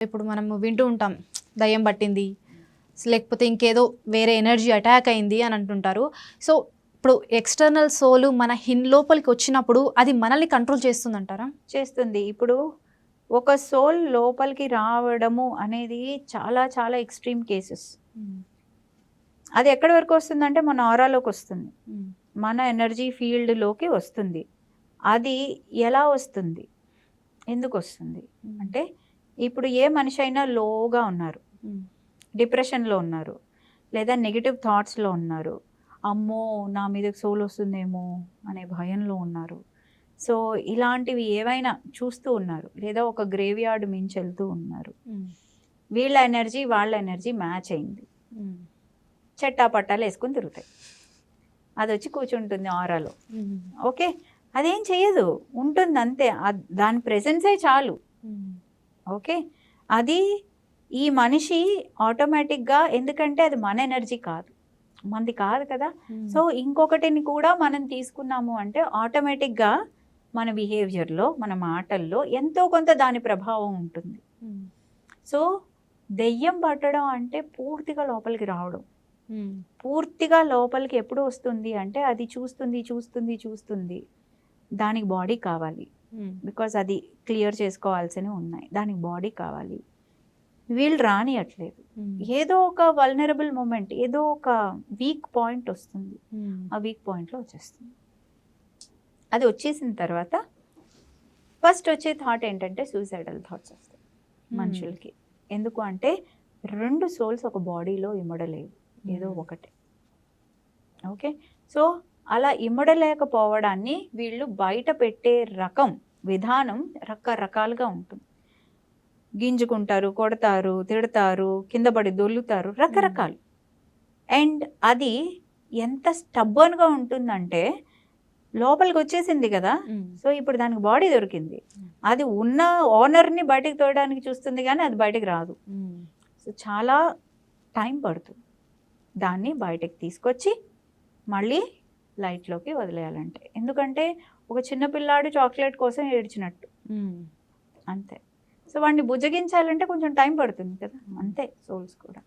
ఇప్పుడు మనం వింటూ ఉంటాం దయ్యం పట్టింది లేకపోతే ఇంకేదో వేరే ఎనర్జీ అటాక్ అయింది అని అంటుంటారు. సో ఇప్పుడు ఎక్స్టర్నల్ సోలు మన హిన్ లోపలికి వచ్చినప్పుడు అది మనల్ని కంట్రోల్ చేస్తుందంటారా? చేస్తుంది. ఇప్పుడు ఒక సోల్ లోపలికి రావడము అనేది చాలా చాలా ఎక్స్ట్రీమ్ కేసెస్. అది ఎక్కడి వరకు వస్తుందంటే మన ఆరాలోకి వస్తుంది. మన ఎనర్జీ ఫీల్డ్లోకి వస్తుంది. అది ఎలా వస్తుంది? ఎందుకు వస్తుంది? అంటే ఇప్పుడు ఏ మనిషి అయినా లోగా ఉన్నారు. డిప్రెషన్లో ఉన్నారు. లేదా నెగిటివ్ థాట్స్లో ఉన్నారు. అమ్మో నా మీద సోల్ వస్తుందేమో అనే భయంలో ఉన్నారు. సో ఇలాంటివి ఏవైనా చూస్తూ ఉన్నారు. లేదా ఒక గ్రేవ్ యార్డ్ మించి వెళ్తూ ఉన్నారు. వీళ్ళ ఎనర్జీ వాళ్ళ ఎనర్జీ మ్యాచ్ అయింది. చెట్టా పట్టాలు వేసుకుని తిరుగుతాయి. అది వచ్చి కూర్చుంటుంది ఆరాలో. ఓకే అదేం చేయదు ఉంటుంది అంతే దాని ప్రెసెన్సే చాలు. ఓకే. అది ఈ మనిషి ఆటోమేటిక్గా ఎందుకంటే అది మన ఎనర్జీ కాదు. మనది కాదు కదా. సో ఇంకొకటిని కూడా మనం తీసుకున్నాము అంటే ఆటోమేటిక్గా మన బిహేవియర్లో మన మాటల్లో ఎంతో కొంత దాని ప్రభావం ఉంటుంది. సో దెయ్యం పట్టడం అంటే పూర్తిగా లోపలికి రావడం. పూర్తిగా లోపలికి ఎప్పుడు వస్తుంది అంటే అది చూస్తుంది చూస్తుంది చూస్తుంది. దానికి బాడీ కావాలి. బికాజ్ అది క్లియర్ చేసుకోవాల్సినవి ఉన్నాయి. దానికి బాడీ కావాలి. వీళ్ళు రానియట్లేదు. ఏదో ఒక వల్నరబుల్ మూమెంట్ ఏదో ఒక వీక్ పాయింట్ వస్తుంది. ఆ వీక్ పాయింట్లో వచ్చేస్తుంది. అది వచ్చేసిన తర్వాత ఫస్ట్ వచ్చే థాట్ ఏంటంటే సూసైడల్ థాట్స్ వస్తాయి మనుషులకి. ఎందుకు అంటే రెండు సోల్స్ ఒక బాడీలో ఇమ్మడలేవు ఏదో ఒకటే. ఓకే సో అలా ఇమ్మడలేకపోవడాన్ని వీళ్ళు బయట పెట్టే రకం విధానం రకరకాలుగా ఉంటుంది. గింజుకుంటారు కొడతారు తిడతారు కింద పడి దొల్లుతారు రకరకాలు. అండ్ అది ఎంత స్టబ్బన్గా ఉంటుందంటే లోపలికి వచ్చేసింది కదా. సో ఇప్పుడు దానికి బాడీ దొరికింది. అది ఉన్న ఓనర్ని బయటకు తోయడానికి చూస్తుంది కానీ అది బయటకు రాదు. సో చాలా టైం పడుతుంది. దాన్ని బయటకు తీసుకొచ్చి మళ్ళీ లైట్లోకి వదిలేయాలంటే. ఎందుకంటే ఒక చిన్న పిల్లాడు చాక్లెట్ కోసం ఏడ్చినట్టు. అంతే. సో వాడిని బుజ్జగించాలంటే కొంచెం టైం పడుతుంది కదా. అంతే సోల్స్ కూడా.